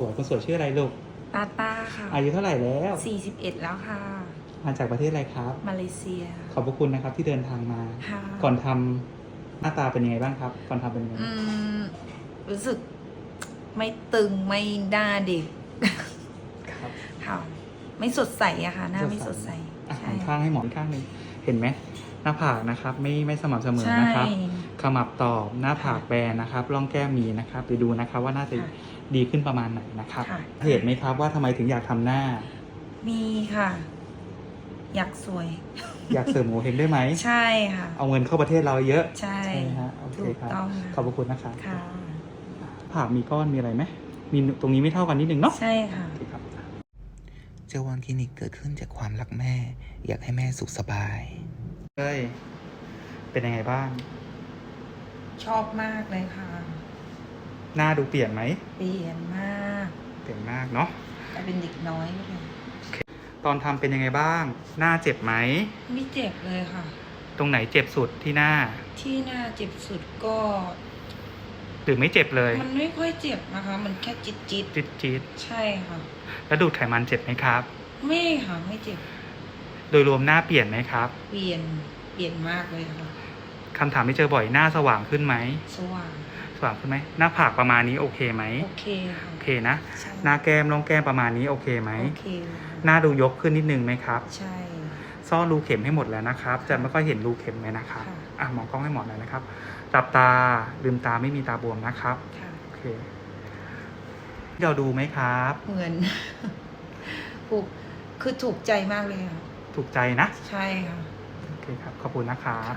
สวยคนสวยชื่ออะไรลูก ตาตาค่ะ อายุเท่าไหร่แล้ว 41 แล้วค่ะ มาจากประเทศอะไรครับ มาเลเซีย ขอบพระคุณนะครับที่เดินทางมา ค่ะ ก่อนทำหน้าตาเป็นยังไงบ้างครับ ก่อนทำเป็นยังไงอืมรู้สึกไม่ตึงไม่หน้าเด็ก ครับ ค่ะ ไม่สดใสอะค่ะ หน้าไม่สดใส อะใช่หันข้างให้หมอนข้างหนึ่งเห็นไหมหน้าผากนะครับ ไม่ไม่สม่ำเสมอใช่นะครับ ขมับตอบหน้าผากแบนนะครับร่องแก้มมีนะครับไปดูนะครับว่าน่าจะค่ะดีขึ้นประมาณไหนนะครับค่ะ เหตุไหมครับว่าทำไมถึงอยากทำหน้า มีค่ะ อยากสวย อยากเสริมโงเฮงได้ไหมใช่ค่ะ เอาเงินเข้าประเทศเราเยอะใช่ใช่ไหมฮะโอเคถูกครับต้องขอบพระคุณนะครับค่ะ ผากมีก้อนมีอะไรไหมมีตรงนี้ไม่เท่ากันนิดนึงเนาะใช่ค่ะ โอเคครับ เจ้าวันคลินิกเกิดขึ้นจากความรักแม่ อยากให้แม่สุขสบาย เฮ้ย เป็นยังไงบ้าง ชอบมากเลยค่ะ หน้าดูเปลี่ยนไหม เปลี่ยนมากเปลี่ยนมากเนาะกลายเป็นเด็กน้อยเลยตอนทำเป็นยังไงบ้าง หน้าเจ็บไหม ไม่เจ็บเลยค่ะ ตรงไหนเจ็บสุดที่หน้า ที่หน้าเจ็บสุดก็ หรือไม่เจ็บเลย มันไม่ค่อยเจ็บนะคะ มันแค่จิตจิตจี๊ดจี๊ดๆใช่ค่ะ แล้วดูดไขมันเจ็บไหมครับ ไม่ค่ะไม่เจ็บโดยรวมหน้าเปลี่ยนไหมครับ เปลี่ยนเปลี่ยนมากเลยค่ะ คำถามที่เจอบ่อยหน้าสว่างขึ้นไหม สว่างสว่างขึ้นไหมหน้าผากประมาณนี้โอเคไหมโอเคค่ะโอเคนะ ใช่หน้าแก้มร่องแก้มประมาณนี้โอเคไหม โอเคค่ะหน้าดูยกขึ้นนิดนึงไหมครับ ใช่ ซ่อนรูเข็มให้หมดแล้วนะครับ จะไม่ค่อยเห็นรูเข็มเลยนะครับ ค่ะ อะมองกล้องให้หมดเลยนะครับหลับตาลืมตาไม่มีตาบวมนะครับ ค่ะ โอเคเราดูไหมครับ เหมือน ถูกคือถูกใจมากเลยค่ะ ถูกใจนะ ใช่ค่ะ โอเคครับ ขอบคุณนะครับ